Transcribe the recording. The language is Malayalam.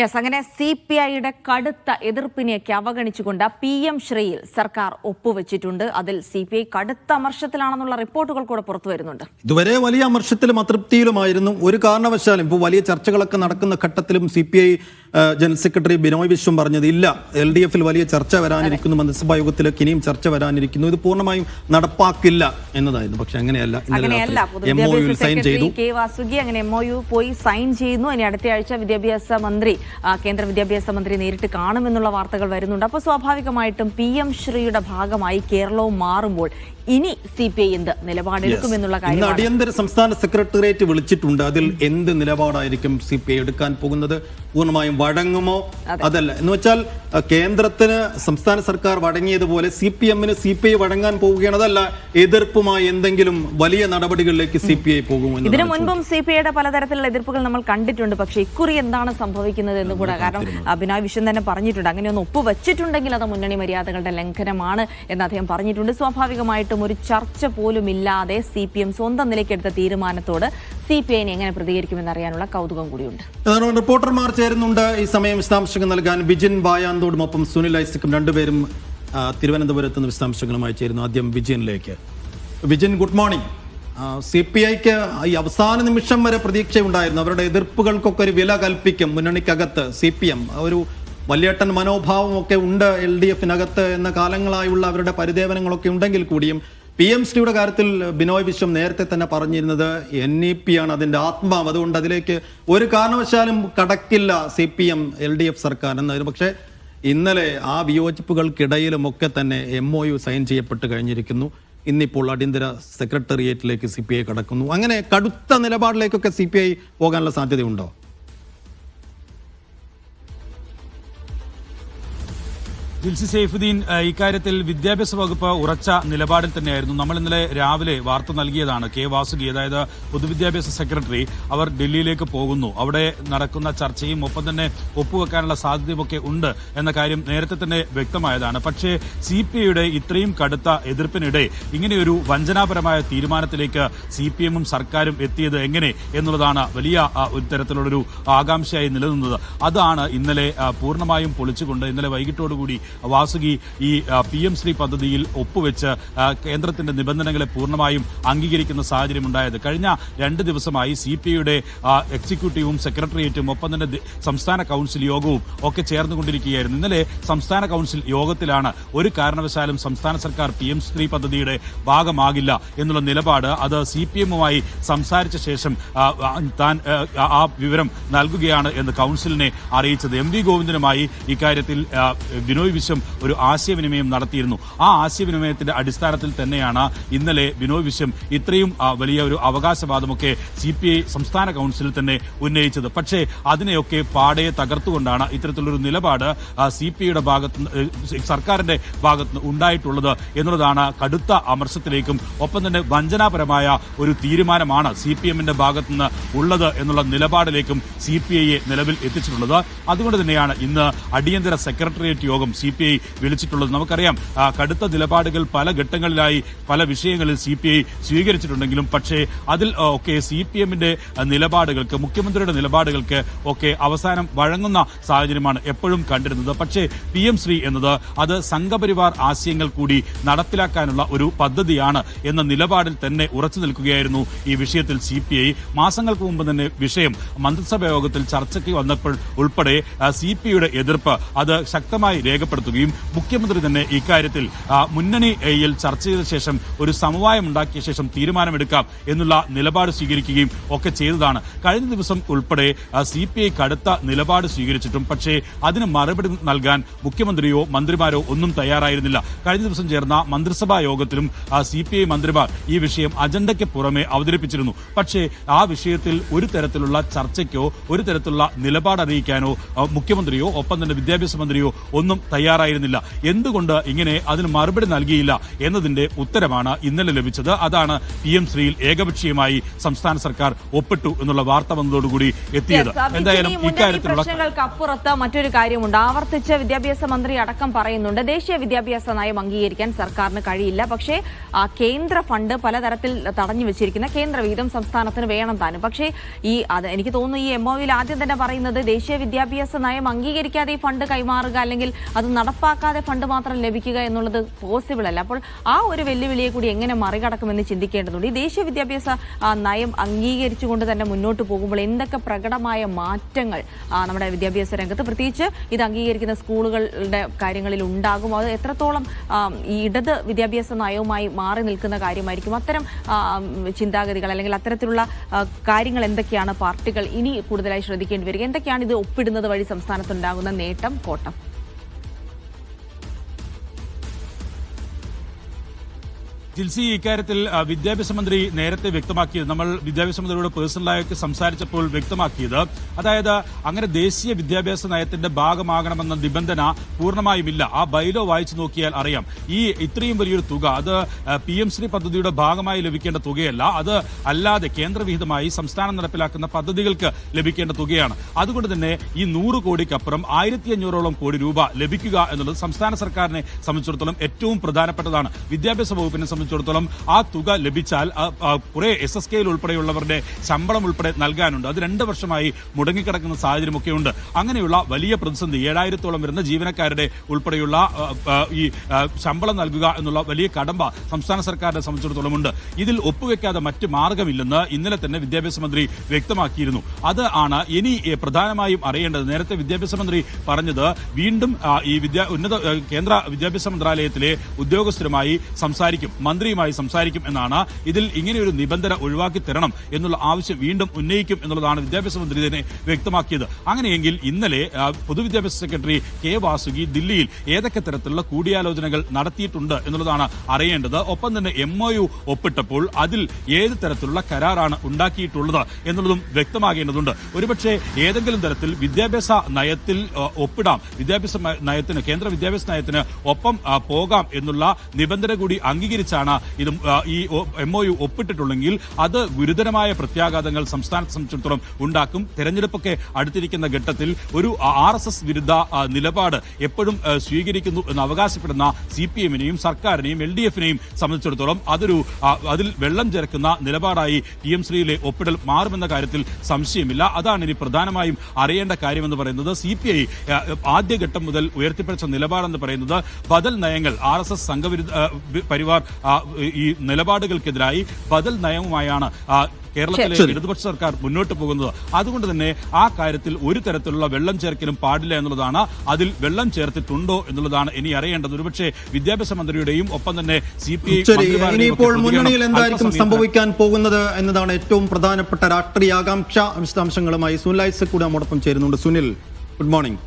യെസ് അങ്ങനെ സി പി ഐയുടെ കടുത്ത എതിർപ്പിനെയൊക്കെ അവഗണിച്ചുകൊണ്ട് പി എം ശ്രീയിൽ സർക്കാർ ഒപ്പുവെച്ചിട്ടുണ്ട്. അതിൽ സി പി ഐ കടുത്ത അമർഷത്തിലാണെന്നുള്ള റിപ്പോർട്ടുകൾ കൂടെ പുറത്തു വരുന്നുണ്ട്. ഇതുവരെ വലിയ അമർഷത്തിലും അതൃപ്തിയിലുമായിരുന്നു. ഒരു കാരണവശാലും ഇപ്പോൾ വലിയ ചർച്ചകളൊക്കെ നടക്കുന്ന ഘട്ടത്തിലും C P I general secretary Binoy Viswam പറഞ്ഞത് ഇല്ല. എൽ ഡി എഫിൽ വലിയ ചർച്ച വരാനിരിക്കുന്നു. മന്ത്രിസഭാ യോഗത്തിലേക്ക് ഇനിയും ചർച്ച വരാനിരിക്കുന്നു. ഇത് പൂർണമായും നടപ്പാക്കില്ല എന്നതായിരുന്നു. പക്ഷെ അങ്ങനെയല്ല. എം ഒ യു സൈൻ ചെയ്തു. കെ വാസുകി അങ്ങനെ എം ഒ യു പോയി സൈൻ ചെയ്യുന്നു. ഇനി അടുത്ത ആഴ്ച വിദ്യാഭ്യാസ മന്ത്രി കേന്ദ്ര വിദ്യാഭ്യാസ മന്ത്രി നേരിട്ട് കാണുമെന്നുള്ള വാർത്തകൾ വരുന്നുണ്ട്. അപ്പോൾ സ്വാഭാവികമായിട്ടും പി എം ശ്രീയുടെ ഭാഗമായി കേരളവും മാറുമ്പോൾ ഇനി സി പി ഐ എന്ത് നിലപാടെടുക്കുമെന്നുള്ള കാര്യം അടിയന്തര സംസ്ഥാന സെക്രട്ടേറിയറ്റ് വിളിച്ചിട്ടുണ്ട്. അതിൽ എന്ത് നിലപാടായിരിക്കും സി പി ഐ എടുക്കാൻ പോകുന്നത്? പൂർണമായും വഴങ്ങുമോ? അതല്ല. എന്ന് വെച്ചാൽ കേന്ദ്രത്തിന് സംസ്ഥാന സർക്കാർ വഴങ്ങിയതുപോലെ സി പി എമ്മിന് സി പി ഐ വഴങ്ങാൻ പോവുകയാണ്. അതല്ല എതിർപ്പുമായി എന്തെങ്കിലും വലിയ നടപടികളിലേക്ക് സി പി ഐ പോകുമോ ഇതിനു മുൻപും സി പി ഐയുടെ പലതരത്തിലുള്ള എതിർപ്പുകൾ നമ്മൾ കണ്ടിട്ടുണ്ട്. പക്ഷേ ഇക്കുറി എന്താണ് സംഭവിക്കുന്നത് എന്ന് കൂടെ കാരണം അഭിനവ് വിശ്വൻ തന്നെ പറഞ്ഞിട്ടുണ്ട്. അങ്ങനെ ഒന്ന് ഒപ്പ് വെച്ചിട്ടുണ്ടെങ്കിൽ അത് മുന്നണി മര്യാദകളുടെ ലംഘനമാണ് എന്ന് അദ്ദേഹം പറഞ്ഞിട്ടുണ്ട്. സ്വാഭാവികമായിട്ടും ഒരു ചർച്ച പോലും ഇല്ലാതെ സി പി എം സ്വന്തം നിലയ്ക്കെടുത്ത തീരുമാനത്തോട് സി പി ഐനെ എങ്ങനെ പ്രതികരിക്കുമെന്ന് അറിയാനുള്ള കൗതുകം കൂടിയുണ്ട്. റിപ്പോർട്ടർമാർ ചേരുന്നുണ്ട്. ഈ സമയം വിശദാംശങ്ങൾ നൽകാൻ വിജിൻ വായാന്തോടുമൊപ്പം സുനിൽ ഐസക്കും രണ്ടുപേരും തിരുവനന്തപുരത്ത് നിന്ന് വിശദാംശങ്ങളുമായി ചേരുന്നു. ആദ്യം വിജയനിലേക്ക് Vijin good morning. C P ഐക്ക് ഈ അവസാന നിമിഷം വരെ പ്രതീക്ഷയുണ്ടായിരുന്നു. അവരുടെ എതിർപ്പുകൾക്കൊക്കെ ഒരു വില കൽപ്പിക്കും മുന്നണിക്കകത്ത് സി പി എം. ഒരു വലിയേട്ടൻ മനോഭാവമൊക്കെ ഉണ്ട് എൽ ഡി എഫിനകത്ത് എന്ന കാലങ്ങളായുള്ള അവരുടെ പരിദേവനങ്ങളൊക്കെ ഉണ്ടെങ്കിൽ കൂടിയും പി എം ശ്രീയുടെ കാര്യത്തിൽ ബിനോയ് വിശ്വം നേരത്തെ തന്നെ പറഞ്ഞിരുന്നത് എൻ ഇ പി ആണ് അതിന്റെ ആത്മാവ്. അതുകൊണ്ട് അതിലേക്ക് ഒരു കാരണവശാലും കടക്കില്ല C P M L D F സർക്കാർ എന്നായിരുന്നു പക്ഷെ ഇന്നലെ ആ വിയോജിപ്പുകൾക്കിടയിലുമൊക്കെ തന്നെ എം ഒ യു സൈൻ ചെയ്യപ്പെട്ട് കഴിഞ്ഞിരിക്കുന്നു. ഇന്നിപ്പോൾ അടിയന്തര സെക്രട്ടേറിയറ്റിലേക്ക് സി പി ഐ കടക്കുന്നു. അങ്ങനെ കടുത്ത നിലപാടിലേക്കൊക്കെ സി പി ഐ പോകാനുള്ള സാധ്യതയുണ്ടോ? ജിൽസി സൈഫുദ്ദീൻ ഇക്കാര്യത്തിൽ വിദ്യാഭ്യാസ വകുപ്പ് ഉറച്ച നിലപാടിൽ തന്നെയായിരുന്നു. നമ്മൾ ഇന്നലെ രാവിലെ വാർത്ത നൽകിയതാണ് കെ വാസുകി അതായത് പൊതുവിദ്യാഭ്യാസ സെക്രട്ടറി അവർ ഡൽഹിയിലേക്ക് പോകുന്നു. അവിടെ നടക്കുന്ന ചർച്ചയും ഒപ്പം തന്നെ ഒപ്പുവെക്കാനുള്ള സാധ്യതയുമൊക്കെ ഉണ്ട് എന്ന കാര്യം നേരത്തെ തന്നെ വ്യക്തമായതാണ്. പക്ഷേ സി പി ഐയുടെ ഇത്രയും കടുത്ത എതിർപ്പിനിടെ ഇങ്ങനെയൊരു വഞ്ചനാപരമായ തീരുമാനത്തിലേക്ക് സി പി എമ്മും സർക്കാരും എത്തിയത് എങ്ങനെ എന്നുള്ളതാണ് വലിയ ഒരു തരത്തിലുള്ളൊരു ആകാംക്ഷയായി നിലനിന്നത്. അതാണ് ഇന്നലെ പൂർണമായും പൊളിച്ചുകൊണ്ട് ഇന്നലെ വൈകിട്ടോടുകൂടി വാസുകി ഈ പി എം ശ്രീ പദ്ധതിയിൽ ഒപ്പുവെച്ച് കേന്ദ്രത്തിന്റെ നിബന്ധനകളെ പൂർണമായും അംഗീകരിക്കുന്ന സാഹചര്യം ഉണ്ടായത് കഴിഞ്ഞ രണ്ട് ദിവസമായി സി പി ഐയുടെ എക്സിക്യൂട്ടീവും സെക്രട്ടേറിയറ്റും ഒപ്പം തന്നെ സംസ്ഥാന കൌൺസിൽ യോഗവും ഒക്കെ ചേർന്നുകൊണ്ടിരിക്കുകയായിരുന്നു. ഇന്നലെ സംസ്ഥാന കൌൺസിൽ യോഗത്തിലാണ് ഒരു കാരണവശാലും സംസ്ഥാന സർക്കാർ പി എം ശ്രീ പദ്ധതിയുടെ ഭാഗമാകില്ല എന്നുള്ള നിലപാട് അത് സി പി എമ്മുമായി സംസാരിച്ച ശേഷം താൻ ആ, വിവരം നൽകുകയാണ് എന്ന് കൌൺസിലിനെ അറിയിച്ചത്. എം വി ഗോവിന്ദനുമായി ഇക്കാര്യത്തിൽ വിനോയ് വിശ്വം ഒരു ആശയവിനിമയം നടത്തിയിരുന്നു. ആ ആശയവിനിമയത്തിന്റെ അടിസ്ഥാനത്തിൽ തന്നെയാണ് ഇന്നലെ ബിനോയ് വിശ്വം ഇത്രയും വലിയ ഒരു അവകാശവാദമൊക്കെ സി പി ഐ സംസ്ഥാന കൗൺസിലിൽ തന്നെ ഉന്നയിച്ചത്. പക്ഷേ അതിനെയൊക്കെ പാടയെ തകർത്തുകൊണ്ടാണ് ഇത്തരത്തിലൊരു നിലപാട് സി പി ഐയുടെ ഭാഗത്ത് സർക്കാരിന്റെ ഭാഗത്ത് ഉണ്ടായിട്ടുള്ളത് എന്നുള്ളതാണ് കടുത്ത അമർശത്തിലേക്കും ഒപ്പം തന്നെ വഞ്ചനാപരമായ ഒരു തീരുമാനമാണ് സി പി എമ്മിന്റെ ഭാഗത്ത് നിന്ന് ഉള്ളത് എന്നുള്ള നിലപാടിലേക്കും സി പി ഐയെ നിലവിൽ എത്തിച്ചിട്ടുള്ളത്. അതുകൊണ്ട് തന്നെയാണ് ഇന്ന് അടിയന്തര സെക്രട്ടേറിയറ്റ് യോഗം സി പി ഐ വിളിച്ചിട്ടുള്ളത്. നമുക്കറിയാം കടുത്ത നിലപാടുകൾ പല ഘട്ടങ്ങളിലായി പല വിഷയങ്ങളിൽ സി പി ഐ സ്വീകരിച്ചിട്ടുണ്ടെങ്കിലും പക്ഷേ അതിൽ ഒക്കെ സി പി എമ്മിന്റെ നിലപാടുകൾക്ക് മുഖ്യമന്ത്രിയുടെ നിലപാടുകൾക്ക് ഒക്കെ അവസാനം വഴങ്ങുന്ന സാഹചര്യമാണ് എപ്പോഴും കണ്ടിരുന്നത്. പക്ഷേ പി എം ശ്രീ എന്നത് അത് സംഘപരിവാർ ആശയങ്ങൾ കൂടി നടപ്പിലാക്കാനുള്ള ഒരു പദ്ധതിയാണ് എന്ന നിലപാടിൽ തന്നെ ഉറച്ചു നിൽക്കുകയായിരുന്നു ഈ വിഷയത്തിൽ സി പി ഐ. മാസങ്ങൾക്ക് മുമ്പ് തന്നെ വിഷയം മന്ത്രിസഭാ യോഗത്തിൽ ചർച്ചയ്ക്ക് വന്നപ്പോൾ ഉൾപ്പെടെ സി പി എതിർപ്പ് അത് ശക്തമായി രേഖപ്പെടുത്തുകയും മുഖ്യമന്ത്രി തന്നെ ഇക്കാര്യത്തിൽ മുന്നണി മുന്നണിയിൽ ചർച്ച ചെയ്ത ശേഷം ഒരു സമവായം ഉണ്ടാക്കിയ ശേഷം തീരുമാനമെടുക്കാം എന്നുള്ള നിലപാട് സ്വീകരിക്കുകയും ഒക്കെ ചെയ്തതാണ്. കഴിഞ്ഞ ദിവസം ഉൾപ്പെടെ സി പി ഐ കടുത്ത നിലപാട് സ്വീകരിച്ചിട്ടും പക്ഷേ അതിന് മറുപടി നൽകാൻ മുഖ്യമന്ത്രിയോ മന്ത്രിമാരോ ഒന്നും തയ്യാറായിരുന്നില്ല. കഴിഞ്ഞ ദിവസം ചേർന്ന മന്ത്രിസഭാ യോഗത്തിലും സി പി ഐ മന്ത്രിമാർ ഈ വിഷയം അജണ്ടയ്ക്ക് പുറമെ അവതരിപ്പിച്ചിരുന്നു. പക്ഷേ ആ വിഷയത്തിൽ ഒരു തരത്തിലുള്ള ചർച്ചയ്ക്കോ ഒരു തരത്തിലുള്ള നിലപാട് അറിയിക്കാനോ മുഖ്യമന്ത്രിയോ ഒപ്പം തന്നെ വിദ്യാഭ്യാസ മന്ത്രിയോ ഒന്നും തയ്യാറായി തയ്യാറായിരുന്നില്ല. എന്തുകൊണ്ട് ഇങ്ങനെ അതിന് മറുപടി നൽകിയില്ല എന്നതിന്റെ ഉത്തരമാണ് ഇന്നലെ ലഭിച്ചത്. അതാണ് പി എം ശ്രീയിൽ ഏകപക്ഷീയമായി സംസ്ഥാന സർക്കാർ ഒപ്പിട്ടു എന്നുള്ള വാർത്ത വന്നതോടുകൂടി എത്തിയത്. എന്തായാലും ഇക്കാര്യത്തിലുള്ള പ്രശ്നങ്ങൾക്ക് അപ്പുറത്ത് മറ്റൊരു കാര്യമുണ്ട്. ആവർത്തിച്ച് വിദ്യാഭ്യാസ മന്ത്രി അടക്കം പറയുന്നുണ്ട് ദേശീയ വിദ്യാഭ്യാസ നയം അംഗീകരിക്കാൻ സർക്കാരിന് കഴിയില്ല. പക്ഷേ കേന്ദ്ര ഫണ്ട് പലതരത്തിൽ തടഞ്ഞു വെച്ചിരിക്കുന്ന. കേന്ദ്ര വിഹിതം സംസ്ഥാനത്തിന് വേണം താനും. പക്ഷേ ഈ അത് എനിക്ക് തോന്നുന്നു ഈ എം ഒയിൽ ആദ്യം തന്നെ പറയുന്നത് ദേശീയ വിദ്യാഭ്യാസ നയം അംഗീകരിക്കാതെ ഈ ഫണ്ട് കൈമാറുക അല്ലെങ്കിൽ അത് നടപ്പാക്കാതെ ഫണ്ട് മാത്രം ലഭിക്കുക എന്നുള്ളത് പോസിബിൾ അല്ല. അപ്പോൾ ആ ഒരു വെല്ലുവിളിയെ കൂടി എങ്ങനെ മറികടക്കുമെന്ന് ചിന്തിക്കേണ്ടതുണ്ട്. ഈ ദേശീയ വിദ്യാഭ്യാസ നയം അംഗീകരിച്ചുകൊണ്ട് തന്നെ മുന്നോട്ട് പോകുമ്പോൾ എന്തൊക്കെ പ്രകടമായ മാറ്റങ്ങൾ നമ്മുടെ വിദ്യാഭ്യാസ രംഗത്ത് പ്രത്യേകിച്ച് ഇത് അംഗീകരിക്കുന്ന സ്കൂളുകളുടെ കാര്യങ്ങളിൽ ഉണ്ടാകും. അത് എത്രത്തോളം ഈ ഇടത് വിദ്യാഭ്യാസ നയവുമായി മാറി നിൽക്കുന്ന കാര്യമായിരിക്കും. അത്തരം ചിന്താഗതികൾ അല്ലെങ്കിൽ അത്തരത്തിലുള്ള കാര്യങ്ങൾ എന്തൊക്കെയാണ് പാർട്ടികൾ ഇനി കൂടുതലായി ശ്രദ്ധിക്കേണ്ടി വരിക? എന്തൊക്കെയാണ് ഇത് ഒപ്പിടുന്നത് വഴി സംസ്ഥാനത്തുണ്ടാകുന്ന നേട്ടം? കോട്ടം. ജിൽസി ഇക്കാര്യത്തിൽ വിദ്യാഭ്യാസ മന്ത്രി നേരത്തെ വ്യക്തമാക്കിയത് നമ്മൾ വിദ്യാഭ്യാസ മന്ത്രിയോട് പേഴ്സണലായിട്ട് സംസാരിച്ചപ്പോൾ വ്യക്തമാക്കിയത് അതായത് അങ്ങനെ ദേശീയ വിദ്യാഭ്യാസ നയത്തിന്റെ ഭാഗമാകണമെന്ന നിബന്ധന പൂർണമായുമില്ല. ആ ബൈലോ വായിച്ചു നോക്കിയാൽ അറിയാം. ഈ ഇത്രയും വലിയൊരു തുക അത് പി എം ശ്രീ പദ്ധതിയുടെ ഭാഗമായി ലഭിക്കേണ്ട തുകയല്ല അത് അല്ലാതെ കേന്ദ്രവിഹിതമായി സംസ്ഥാനം നടപ്പിലാക്കുന്ന പദ്ധതികൾക്ക് ലഭിക്കേണ്ട തുകയാണ്. അതുകൊണ്ട് തന്നെ ഈ നൂറ് കോടിക്കപ്പുറം ആയിരത്തി അഞ്ഞൂറോളം കോടി രൂപ ലഭിക്കുക എന്നുള്ളത് സംസ്ഥാന സർക്കാരിനെ സംബന്ധിച്ചിടത്തോളം ഏറ്റവും പ്രധാനപ്പെട്ടതാണ്. വിദ്യാഭ്യാസ വകുപ്പിനെ സംബന്ധിച്ചിടത്തോളം ആ തുക ലഭിച്ചാൽ കുറെ എസ് എസ് കെയിൽ ഉൾപ്പെടെയുള്ളവരുടെ ശമ്പളം ഉൾപ്പെടെ നൽകാനുണ്ട്. അത് രണ്ട് വർഷമായി മുടങ്ങിക്കിടക്കുന്ന സാഹചര്യമൊക്കെ ഉണ്ട് അങ്ങനെയുള്ള വലിയ പ്രതിസന്ധി ഏഴായിരത്തോളം വരുന്ന ജീവനക്കാരുടെ ഉൾപ്പെടെയുള്ള ഈ ശമ്പളം നൽകുക എന്നുള്ള വലിയ കടമ്പ സംസ്ഥാന സർക്കാരിനെ സംബന്ധിച്ചിടത്തോളം ഉണ്ട് ഇതിൽ ഒപ്പുവെക്കാതെ മറ്റ് മാർഗമില്ലെന്ന് ഇന്നലെ തന്നെ വിദ്യാഭ്യാസ മന്ത്രി വ്യക്തമാക്കിയിരുന്നു. അത് ആണ് ഇനി പ്രധാനമായും അറിയേണ്ടത്. നേരത്തെ വിദ്യാഭ്യാസ മന്ത്രി പറഞ്ഞത് വീണ്ടും ഈ വിദ്യാ ഉന്നത കേന്ദ്ര വിദ്യാഭ്യാസ മന്ത്രാലയത്തിലെ ഉദ്യോഗസ്ഥരുമായി സംസാരിക്കും. മന്ത്രിയുമായി സംസാരിക്കും എന്നാണ് ഇതിൽ ഇങ്ങനെയൊരു നിബന്ധന ഒഴിവാക്കി തരണം എന്നുള്ള ആവശ്യം വീണ്ടും ഉന്നയിക്കും എന്നുള്ളതാണ് വിദ്യാഭ്യാസ മന്ത്രി തന്നെ വ്യക്തമാക്കിയത്. അങ്ങനെയെങ്കിൽ ഇന്നലെ പൊതുവിദ്യാഭ്യാസ സെക്രട്ടറി കെ വാസുകി ദില്ലിയിൽ ഏതൊക്കെ തരത്തിലുള്ള കൂടിയാലോചനകൾ നടത്തിയിട്ടുണ്ട് എന്നുള്ളതാണ് അറിയേണ്ടത്. ഒപ്പം തന്നെ എം ഒ യു ഒപ്പിട്ടപ്പോൾ അതിൽ ഏത് തരത്തിലുള്ള കരാറാണ് ഉണ്ടാക്കിയിട്ടുള്ളത് എന്നുള്ളതും വ്യക്തമാകേണ്ടതുണ്ട്. ഒരുപക്ഷെ ഏതെങ്കിലും തരത്തിൽ വിദ്യാഭ്യാസ നയത്തിൽ ഒപ്പിടാം. വിദ്യാഭ്യാസ നയത്തിന് കേന്ദ്ര വിദ്യാഭ്യാസ നയത്തിന് ഒപ്പം പോകാം എന്നുള്ള നിബന്ധന കൂടി അംഗീകരിച്ചാണ് ഇത് ഈ എം ഒ യു ഒപ്പിട്ടിട്ടുള്ളെങ്കിൽ അത് ഗുരുതരമായ പ്രത്യാഘാതങ്ങൾ സംസ്ഥാനത്തെ സംബന്ധിച്ചിടത്തോളം ഉണ്ടാക്കും. തെരഞ്ഞെടുപ്പൊക്കെ അടുത്തിരിക്കുന്ന ഘട്ടത്തിൽ ഒരു ആർ എസ് എസ് വിരുദ്ധ നിലപാട് എപ്പോഴും സ്വീകരിക്കുന്നു എന്ന് അവകാശപ്പെടുന്ന സി പി എമ്മിനെയും സർക്കാരിനെയും എൽ ഡി എഫിനെയും സംബന്ധിച്ചിടത്തോളം അതൊരു അതിൽ വെള്ളം ചേർക്കുന്ന നിലപാടായി ടി എം ശ്രീയിലെ ഒപ്പിടൽ മാറുമെന്ന കാര്യത്തിൽ സംശയമില്ല. അതാണ് ഇനി പ്രധാനമായും അറിയേണ്ട കാര്യമെന്ന് പറയുന്നത്. സി പി ഐ ആദ്യഘട്ടം മുതൽ ഉയർത്തിപ്പിടിച്ച നിലപാടെന്ന് പറയുന്നത് ബദൽ നയങ്ങൾ ആർ എസ് എസ് സംഘവിരുദ്ധ പരിവാർ ഈ നിലപാടുകൾക്കെതിരായി ബദൽ നയവുമായാണ് കേരളത്തിലെ ഇടതുപക്ഷ സർക്കാർ മുന്നോട്ട് പോകുന്നത്. അതുകൊണ്ട് തന്നെ ആ കാര്യത്തിൽ ഒരു തരത്തിലുള്ള വെള്ളം ചേർക്കലും പാടില്ല എന്നുള്ളതാണ്. അതിൽ വെള്ളം ചേർത്തിട്ടുണ്ടോ എന്നുള്ളതാണ് ഇനി അറിയേണ്ടത്. ഒരുപക്ഷെ വിദ്യാഭ്യാസ മന്ത്രിയുടെയും ഒപ്പം തന്നെ സി പി ഐ ഇനിയിപ്പോൾ മുന്നണിയിൽ എന്തായിരിക്കും സംഭവിക്കാൻ പോകുന്നത് എന്നതാണ് ഏറ്റവും പ്രധാനപ്പെട്ട രാഷ്ട്രീയ ആകാംക്ഷ വിശദാംശങ്ങളുമായി സുനിൽ ഐസക് കൂടെ നമ്മോടൊപ്പം ചേരുന്നുണ്ട്. Sunil good morning